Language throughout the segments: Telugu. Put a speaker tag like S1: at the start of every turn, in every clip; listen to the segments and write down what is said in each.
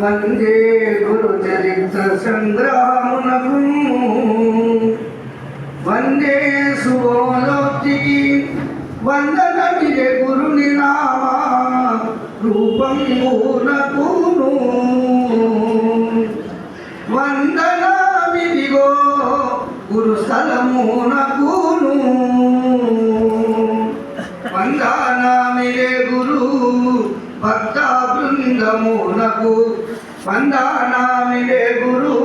S1: వందే గురు చరిత్ర సంగ్రామునకు వందే సువోలోక్తికి వందనమిదే గురుని నామా రూపం మూలకును వందన విధిగో గురు స్థలమునకును నాకు వందనమిదే గురు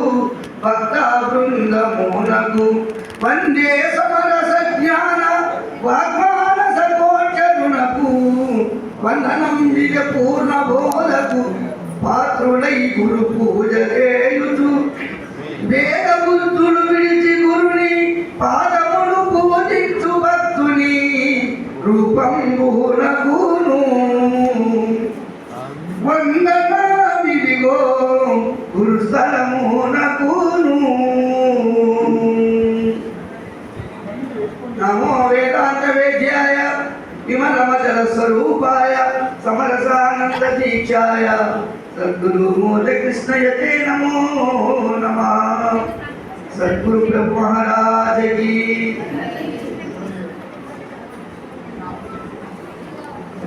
S1: భక్త బృందమునకు వందే సమరస జ్ఞాన వాగ్మానస కోచరునకు వందనం విజ పూర్ణ బోధకు పాత్రుడై గురు పూజలే సద్గురు మూల కృష్ణయతే నమో నమ. సద్గురు ప్రభు మహారాజ్ की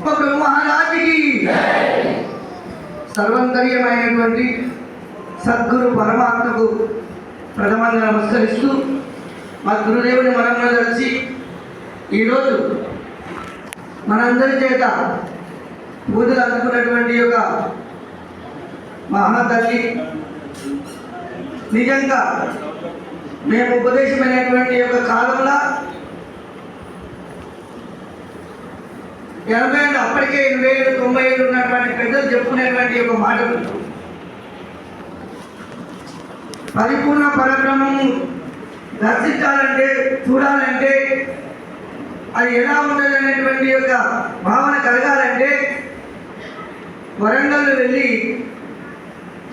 S1: ప్రభు సర్వంతర్యమైనటువంటి సద్గురు పరమాత్మకు ప్రథమంగా నమస్కరిస్తూ మా గురుదేవుని మనంలో కలిసి ఈరోజు మనందరి చేత పూజలు అందుకున్నటువంటి మహాతల్లి నిజంగా మేము ఉపదేశమైనటువంటి యొక్క కాలంలో ఎనభై ఏళ్ళు అప్పటికే ఎనభై ఏళ్ళు తొంభై ఏళ్ళు ఉన్నటువంటి పెద్దలు చెప్పుకునేటువంటి యొక్క మాటలు. పరిపూర్ణ పరబ్రహ్మము దర్శించాలంటే చూడాలంటే అది ఎలా ఉంటుంది అనేటువంటి యొక్క భావన కలగాలంటే వరంగల్ వెళ్ళి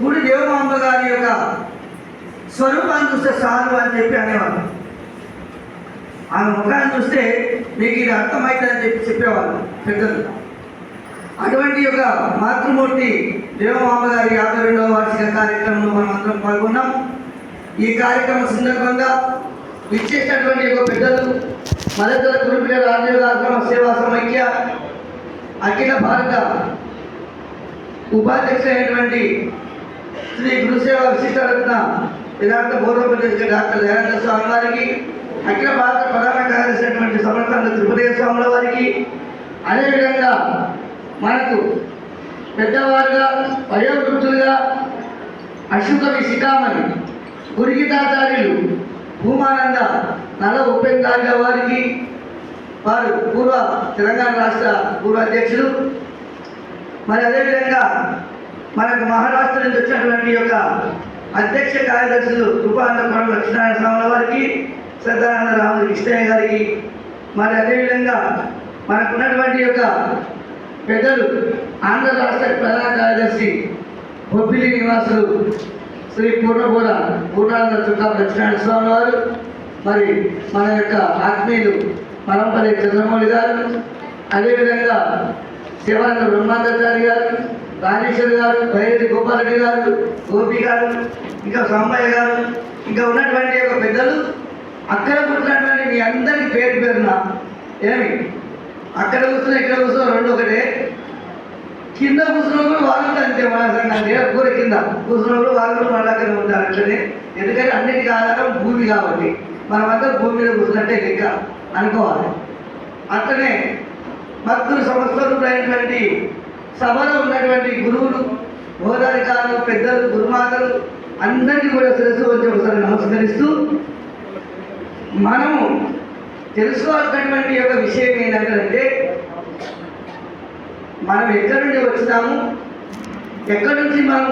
S1: గుడి దేవమాంబ గారి యొక్క స్వరూపాన్ని చూస్తే చాలు అని చెప్పి అనేవాళ్ళు. ఆమె ముఖాన్ని చూస్తే మీకు ఇది అర్థమవుతుందని చెప్పి చెప్పేవాళ్ళు పెద్దలు. అటువంటి యొక్క మాతృమూర్తి దేవమాంబ గారి యాభై రెండవ వార్షిక కార్యక్రమంలో మనం అందరం పాల్గొన్నాం. ఈ కార్యక్రమం సందర్భంగా విచ్చేసినటువంటి యొక్క పెద్దలు మదతల గురుపిల్లల ఆర్యోగాశ్రమ సేవా సమైక్య అఖిల భారత ఉపాధ్యక్షుడైనటువంటి శ్రీ గురుసేవ విశిష్టరత్న వేదాంత బోధోపదేశ డాక్టర్ దయానంద స్వామి వారికి అఖిల భారత ప్రధాన కార్యదర్శి అయినటువంటి సమర్థానంద స్వాముల వారికి అదేవిధంగా మనకు పెద్దవారుగా వయోవృద్ధులుగా అశుకవి శిఖామణి గురిగితాచార్యులు భూమానంద నల ఉపేంద్రాజ వారికి వారు పూర్వ తెలంగాణ రాష్ట్ర పూర్వ అధ్యక్షులు. మరి అదేవిధంగా మనకు మహారాష్ట్ర నుంచి వచ్చినటువంటి యొక్క అధ్యక్ష కార్యదర్శులు కృపానందపురం లక్ష్మీనారాయణ స్వామి వారికి శ్రద్ధానంద రాములు కృష్ణయ్య గారికి మరి అదేవిధంగా మనకున్నటువంటి యొక్క పెద్దలు ఆంధ్ర రాష్ట్ర ప్రధాన కార్యదర్శి బొబ్బిలి నివాసులు శ్రీ పూర్ణపూర పూర్ణానంద చుట్టా లక్ష్మీనారాయణ స్వామి వారు మరి మన యొక్క ఆత్మీయులు పరంపరి చంద్రమౌళి గారు అదేవిధంగా శివానంద బ్రహ్మాందాచారి గారు రాజేశ్వరి గారు బైరెడ్డి గోపాలరెడ్డి గారు గోపి గారు ఇంకా సమ్మయ్య గారు ఇంకా ఉన్నటువంటి యొక్క పెద్దలు అక్కడ కూర్చున్నటువంటి మీ అందరి పేరు పేరున ఏమి? అక్కడ కూర్చున్న ఇక్కడ కూర్చున్న రెండు ఒకటే. కింద కూర్చున్నప్పుడు వాళ్ళు అంతే మన కూర కింద కూర్చున్నప్పుడు వాళ్ళు మన దగ్గర ఉంటారు అట్లనే. ఎందుకంటే అన్నిటికీ ఆధారం భూమి కాబట్టి. మనమంతా భూమి మీద కూర్చున్నట్టే లెక్క అనుకోవాలి. అట్లనే భక్తులు సంస్థలు అయినటువంటి సభలో ఉన్నటువంటి గురువులు బోధాధికారులు పెద్దలు గురుమాతలు అందరికీ కూడా శిరస్సు వచ్చి ఒకసారి నమస్కరిస్తూ మనము తెలుసుకోవాల్సినటువంటి యొక్క విషయం ఏంటంటే మనం ఎక్కడి నుండి వచ్చినాము ఎక్కడి నుంచి మనం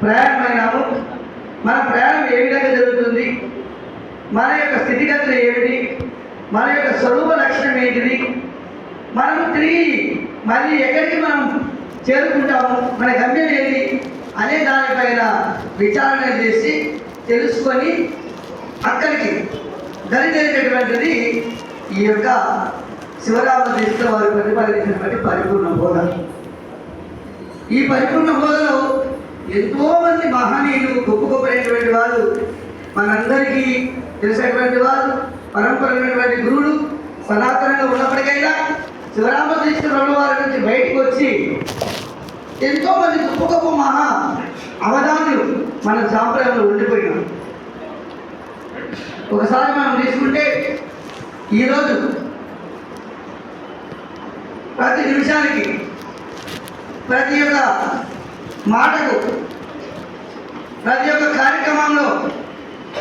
S1: ప్రయాణమైనాము మన ప్రయాణం ఏ విధంగా జరుగుతుంది మన యొక్క స్థితిగతులు ఏమిటి మన యొక్క స్వరూప లక్షణం ఏంటిది మనం తిరిగి మళ్ళీ ఎక్కడికి మనం చేరుకుంటాము? మన గమ్యం ఏంటి? అనే దానిపైన విచారణ చేసి తెలుసుకొని అక్కడికి దరిచేటటువంటిది ఈ యొక్క శివరామ దీక్ష వారి ప్రతిపాదించినటువంటి పరిపూర్ణ బోధ. ఈ పరిపూర్ణ బోధలో ఎంతో మంది మహనీయులు గొప్ప గొప్పలైనటువంటి వారు మనందరికీ తెలిసినటువంటి వారు పరంపరమైనటువంటి గురువులు సనాతనంగా ఉన్నప్పటికైనా శివరామకృష్ణ ప్రభు వారి నుంచి బయటకు వచ్చి ఎంతో మంది గొప్ప గొప్ప మహా అవధానులు మన సాంప్రదాయంలో ఉండిపోయినారు. ఒకసారి మనం తీసుకుంటే ఈరోజు ప్రతి నిమిషానికి ప్రతి ఒక్క మాటకు ప్రతి ఒక్క కార్యక్రమంలో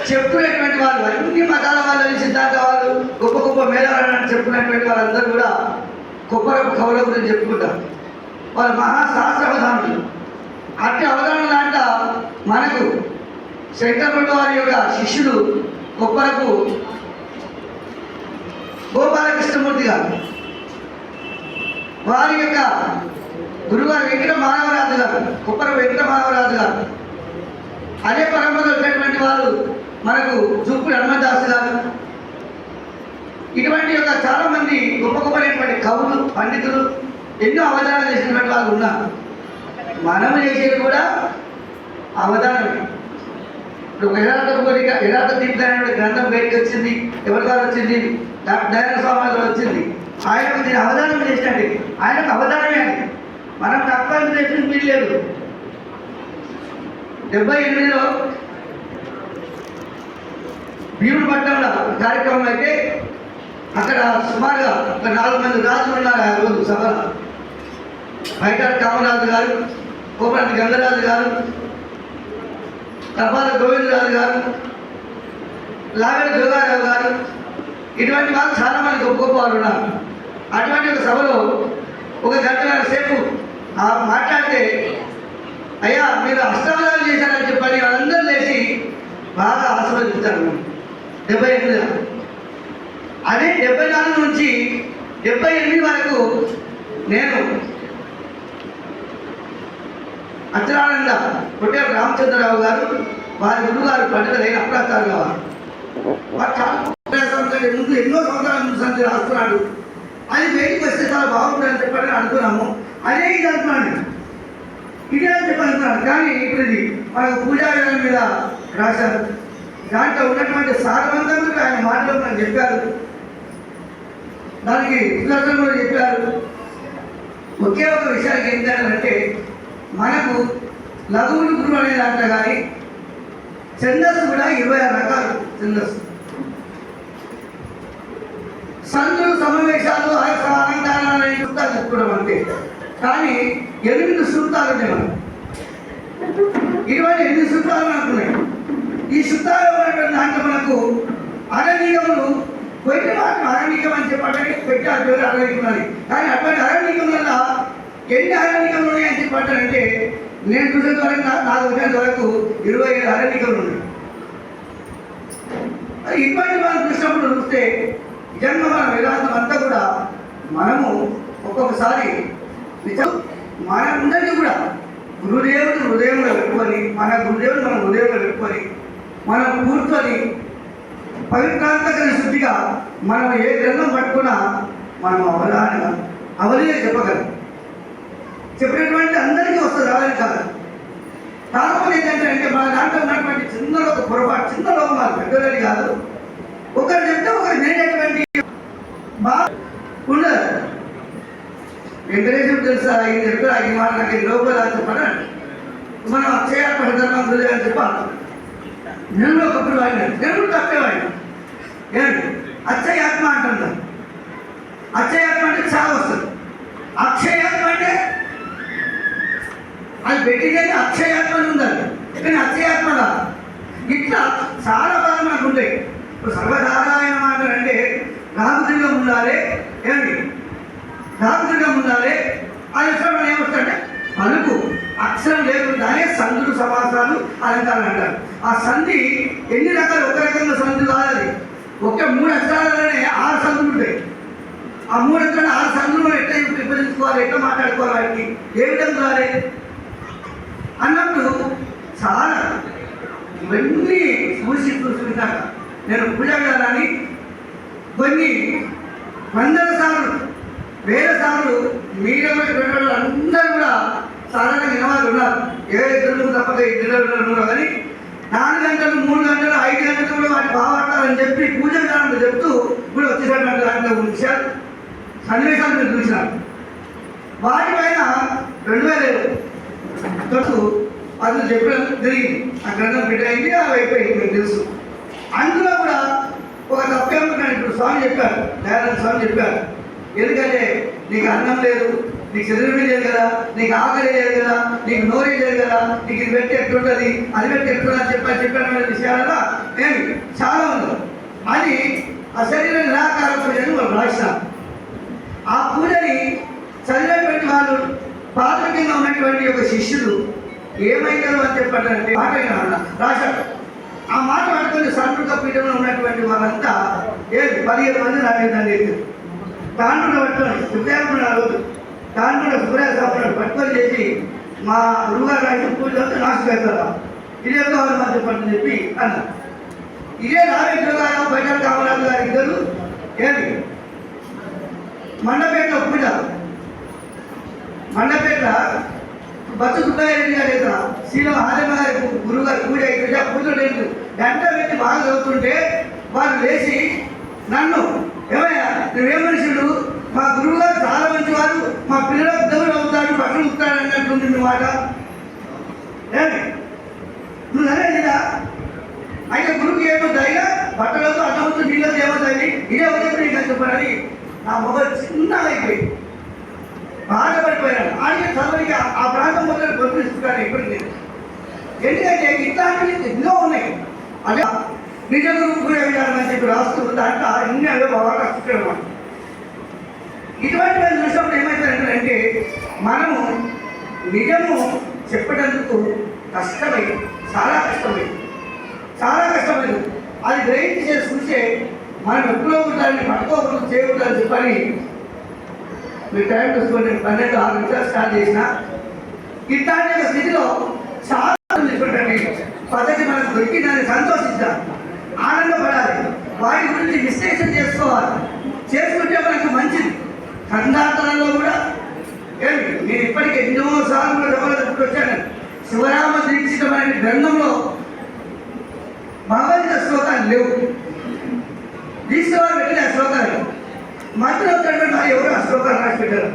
S1: చెప్పుకునేటువంటి వాళ్ళు అన్ని మతాల వాళ్ళు సిద్ధాంత వాళ్ళు గొప్ప గొప్ప మేధావులు చెప్పుకునేటువంటి వాళ్ళందరూ కూడా గొప్ప గొప్ప కవుల గురించి చెప్పుకుంటారు వాళ్ళ మహాశాస్త్ర అవధానులు. అట్టి అవధానం లాంట మనకు శంకరుడు వారి యొక్క శిష్యుడు గొప్పలకు గోపాలకృష్ణమూర్తి గారు. వారి యొక్క గురువారు వెంకట మానవరాజు గారు కుప్పర వెంకట మానవరాజు గారు. అదే పరంపరలో వచ్చినటువంటి వారు మనకు జుప్పుడు హనుమంతదాస్ గారు. ఇటువంటి యొక్క చాలా మంది గొప్ప గొప్పనటువంటి కవులు పండితులు ఎన్నో అవధానాలు చేసినటువంటి వాళ్ళు ఉన్నారు. మనం చేసేది కూడా అవధానమే. ఇప్పుడు ఒక యథార్థ కోరిక యథార్థ గ్రంథం బయటకు వచ్చింది ఎవరి ద్వారా వచ్చింది? డాక్టర్ దయానంద స్వామి వచ్చింది. ఆయనకు దీని అవధానం చేసినట్టు. ఆయనకు అవధానమే అది. మనం తక్కువ చేసిన మీరు లేదు. డెబ్బై ఎనిమిదిలో భీముడు పట్టణంలో కార్యక్రమం అయితే అక్కడ సుమారుగా ఒక నాలుగు మంది రాజులు ఉన్నారు ఆ రోజు సభలో. బయట కామరాజు గారు కోపరాటి గంగరాజు గారు తర్వాత గోవిందరాజు గారు లాగడి దుర్గారావు గారు ఇటువంటి వాళ్ళు చాలా మంది గొప్ప గొప్ప వాళ్ళు ఉన్నారు. అటువంటి ఒక సభలో ఒక గంటన్నర సేపు ఆ మాట్లాడితే అయ్యా మీరు అష్టావధానం చేశారని చెప్పని వాళ్ళందరూ లేచి బాగా ఆశీర్వదించారు. డెబ్బై ఎనిమిది అదే డెబ్బై నాలుగు నుంచి డెబ్బై ఎనిమిది వరకు నేను అచలానంద కొట్టేల రామచంద్రరావు గారు వారి గురుగారు పండితులైన అప్రాచారు గారు. వారు చాలా ముప్పై ముందు ఎన్నో సంవత్సరాల ముందు సంతి రాస్తున్నాడు. అది బయటికి వస్తే చాలా బాగుంటుందని చెప్పని అనుకున్నాము. అదే ఇది అనుకున్నాను ఇదే అని చెప్పి అనుకున్నాను కానీ ఇప్పుడు ఇది మనకు పూజా మీద రాశారు. దాంట్లో ఉన్నటువంటి సారవంతంగా ఆయన మాటలు మనం చెప్పారు. దానికి విశ్లేషణ కూడా చెప్పారు. ఒకే ఒక విషయానికి ఏంటంటే మనకు లఘువులు గురువు అనే దాంట్లో కానీ ఛందస్సు కూడా ఇరవై ఆరు రకాలు ఛందస్సు. సంతులు సమావేశాలు అరస అలంకారాలు అనే సూత్రాలు చెప్పుకోవడం అంటే కానీ ఎనిమిది సూత్రాలు ఉన్నాయి మనం ఇరవై ఎనిమిది సూత్రాలు మనకు ఉన్నాయి. ఈ సూత్రాలు దాంట్లో మనకు అరణ్యములు పోయిన మాత్రం అరణ్యకం అని చెప్పడానికి పెట్టి ఆ పేరు అని? కానీ అటువంటి అరణ్యకం వల్ల ఎన్ని అరణ్యకములు ఉన్నాయని చెప్పారంటే నేను చూసిన వరకు నాకు వచ్చినంత వరకు ఇరవై ఐదు అరణ్యకములు ఉన్నాయి. ఇబ్బంది మనం చూసినప్పుడు చూస్తే నిజంగా మన వేదాంతం అంతా కూడా మనము ఒక్కొక్కసారి నిజం మనందరినీ కూడా గురుదేవుడు హృదయంలో పెట్టుకొని మన గురుదేవుడు మన హృదయంలో పెట్టుకొని మనం కూర్చొని పవిత్రాంతక శుద్ధిగా మనం ఏ గ్రంథం పట్టుకున్నా మనం అవగాహన అవలీగా చెప్పగలం. చెప్పినటువంటి అందరికీ వస్తుంది రాదని కాదు. కాకపోతే ఏంటంటే అంటే మన దాంట్లో ఉన్నటువంటి చిన్న లోక పొరపాటు చిన్న లోకం మాకు పెద్దదని కాదు. ఒకరు చెప్తే ఒకరు నేనేటువంటి బాగా ఉండదు వెంకటేశ్వరుడు తెలుసా ఇది చెప్పి ఆయన మాట నాకు లోపల చెప్పాను మనం అక్షయ పడతాం అని చెప్పాలి. నేను ఒకప్పుడు ఆయన నేను కూడా తప్పే వాడిన. ఏంటి అక్షయాత్మ అంటున్నా అక్షయాత్మ అంటే చాలా వస్తుంది. అక్షయాత్మ అంటే అది పెట్టినది అక్షయాత్మ అని ఉండాలి. కానీ అక్షయాత్మ కాదు ఇట్లా చాలా బాగా మనకు ఉంటాయి. ఇప్పుడు సర్వసాధారణ మాట అంటే రామదుర్గం ఉండాలి. ఏమండి? రామదుర్గం ఉండాలి. అది మనం ఏమొస్తుందంటే పలుకు. అక్షరం లేకుండానే సంధులు సమాసాలు అలంకారాలు అంటారు. ఆ సంధి ఎన్ని రకాలు? ఒక రకంగా సంధి కాదు ఒకే మూడు అక్షరాలనే ఆరు సంధులు ఉంటాయి. ఆ మూడు అక్షరాలు ఆరు సంధులు ఎట్లా విభజించుకోవాలి? ఎట్లా మాట్లాడుకోవాలి వాటికి ఏ విధంగా రాలేదు అన్నప్పుడు చాలా ఇవన్నీ చూసి చూసుకుంటాక నేను పూజ కొన్ని వందల సార్లు వేల సార్లు మీడియా అందరూ కూడా సాధారణంగా ఇన్నవాళ్ళు ఉన్నారు. ఏ ఇద్దరు తప్పక ఇద్దరు ఉన్నారు కానీ నాలుగు గంటలు మూడు గంటలు ఐదు గంటలు కూడా వాటి బాగుపడతారని చెప్పి పూజ విధానంలో చెప్తూ ఇప్పుడు వచ్చేసినటువంటి దాంట్లో కొన్ని విషయాలు సన్నివేశాలు మీరు చూసినారు. వాటిపైన రెండు వేల తొమ్మిది అతను చెప్పడం జరిగింది. ఆ గ్రంథం పెట్టయింది అవి అయిపోయింది మీకు తెలుసు. అందులో కూడా ఒక తప్పేమో ఇప్పుడు స్వామి చెప్పారు దయానంద స్వామి చెప్పారు. ఎందుకంటే నీకు అన్నం లేదు నీకు చదువు లేదు కదా నీకు ఆకలి లేదు కదా నీకు నోరు లేదు కదా నీకు ఇది పెట్టి ఎట్లుంటుంది అది పెట్టి ఎట్లుంటుంది అని చెప్పాను విషయాల విషయాలలో ఏమి? చాలా ఉంది అది ఆ శరీరం నిరాకార పూజని వాళ్ళు రాసినాం. ఆ పూజని చదివేటువంటి వాళ్ళు ప్రాథమికంగా ఉన్నటువంటి ఒక శిష్యులు ఏమైందో అని చెప్పాడంటే మాట వినాలన్న, రాశాడు. ఆ మాట పట్టుకొని సంస్కృత పీఠంలో ఉన్నటువంటి వాళ్ళంతా ఏది పదిహేను మంది రాజధాని ఎత్తారు దాంట్లో పట్టుకొని సుబ్రహ్మణ్యం ఆ కూడా సూర్య సుబ్రహ్మణ్యం పట్టుకొని చేసి మా గురుగారు రాసిన పూజలతో నాశ పెడతారా ఇదే కావాలి మా చెప్పండి చెప్పి అన్నారు. ఇదే రామేశ్వర గారు బయట కామరాజు గారు ఇద్దరు ఏమి? మండపేట పూజ. మండపేట బతు సుబ్బారెడ్డి గారు యొక్క శ్రీల ఆదమ్మ గారి గురువు గారి పూజ పూజ పూజలు లేదు గంట పెట్టి బాగా చదువుతుంటే వాళ్ళు లేచి నన్ను ఏమయ్యా నువ్వేం మనుషుడు మా గురువు గారు చాలా మంచివారు మా పిల్లలకు దేవుడు అవుతాడు పక్కన ఉంటాడు అన్నట్టుంది మాట. నువ్వు నరేదా అయితే గురువుకి ఏమో దయగా బట్టలతో అన్నవుతూ నీళ్ళ ఏమవుతాయి? ఇదే ఉదయం నీకు చెప్పాలని నా మొబైల్ చిన్నగా అయిపోయింది బాధపడిపోయాను. ఆయన చదవడానికి ఆ- ప్రాంతం మొదలు పంపిస్తున్నాను ఇప్పుడు నేను. ఎందుకంటే ఇట్లాంటివి ఎన్నో ఉన్నాయి. అదే నిజ గురువు కూడా విధానం అని చెప్పి రాస్తూ దాంట్లో అన్ని అవే బాగా రాస్తున్నాం ఇటువంటి విషయంలో ఏమవుతారంటే మనము నిజము చెప్పేటందుకు కష్టమైంది చాలా కష్టమైంది చాలా కష్టమైంది అది గ్రహించి చేసి చూస్తే మనం ఎప్పుడో ఉండాలని పట్టుకోకుండా చేయకూడదని చెప్పని మీ టైం చూసుకోండి పన్నెండు ఆరు నిమిషాలు స్టార్ట్ చేసిన ఇట్లాంటి స్థితిలో చాలా చెప్పండి పద్ధతి మనకు దొరికిందని సంతోషిద్దాం ఆనందపడాలి వాటి గురించి విశ్లేషణ చేసుకోవాలి చేసుకుంటే మనకు మంచిది. ఖండాంతరంలో కూడా ఏమి నేను ఇప్పటికే ఎన్నో సార్లు కూడా డబ్బులు వచ్చాను శివరామ దీక్షితమైన గ్రంథంలో భగవద్గీత శ్లోకాలు లేవు దీక్షవారు పెట్టిన ఆ శ్లోకాలు మధ్యలో ఉన్నటువంటి మరి ఎవరు ఆ శ్లోకాలు రాసి పెట్టారు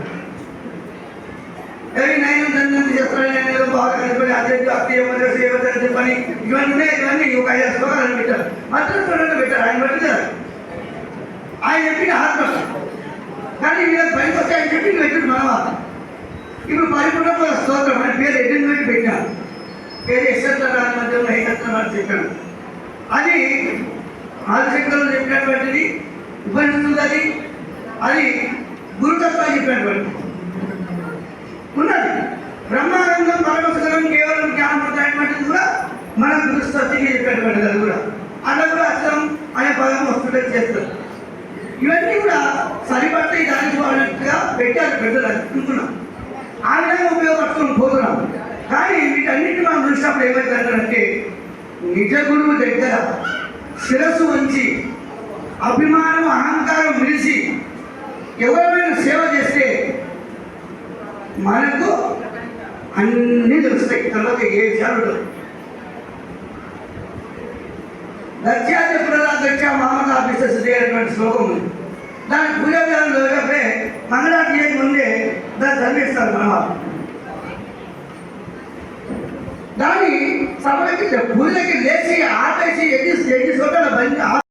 S1: ఏవి నైన్ దండం చేస్తాడు నేను ఏదో బాగా కనుకొని అదే అత్తి ఏమో సేవతని చెప్పని ఇవన్నీ ఉన్నాయి ఇవన్నీ ఒక ఐదు శ్లోకాలు పెట్టారు మధ్యలో చూడండి పెట్టారు ఆయన పెట్టారు ఆయన చెప్పిన ఆత్మ కానీ వీళ్ళకి పైకి వచ్చి ఆయన చెప్పి ఎక్కడ మనవా ఇప్పుడు పరిపూర్ణ స్తోత్రం అని పేరు ఎడ్డిన పెట్టి పెట్టాను. పేరు యశ్వరాజు మధ్యలో ఏకత్వం అని చెప్పాను. అది ఆదిశంకరులు చెప్పినటువంటిది ఉపనిషత్తులు అది అది గురుతత్వాన్ని చెప్పినటువంటి ఉన్నది. బ్రహ్మానందం పరమశకరం కేవలం జ్ఞానపడతాయటువంటిది కూడా మన గురుస్తత్తికి చెప్పినటువంటిది అది కూడా. అలా కూడా అర్థం అనే పదం వస్తుంటే చేస్తారు ఇవన్నీ కూడా సరిపట్టి దానికి వాళ్ళగా పెట్టారు పెద్దలు అనుకుంటున్నాం ఆ విధంగా ఉపయోగపడుతున్నాం పోతున్నాం కానీ వీటన్నిటి మనం చూసినప్పుడు ఏమవుతుందంటే నిజ గురువు దగ్గర శిరస్సు ఉంచి అభిమానం అహంకారం విడిచి ఎవరైనా సేవ చేస్తే మనకు అన్నీ తెలుస్తాయి. తర్వాత ఏ విషయాలు ఉండవు. దత్యాది ప్రదాధ్యక్ష మామక ఆఫీసర్స్ అనేటువంటి శ్లోకం ఉంది. దాని పూజాగారం విధానంలో లేకపోతే మంగళారతి చేయక ముందే దాన్ని చదివిస్తారు మన వాళ్ళు దాని సభలకి పూజలకి లేచి ఆపేసి ఎగ్గిస్ ఎగ్గిస్ వద్ద బండి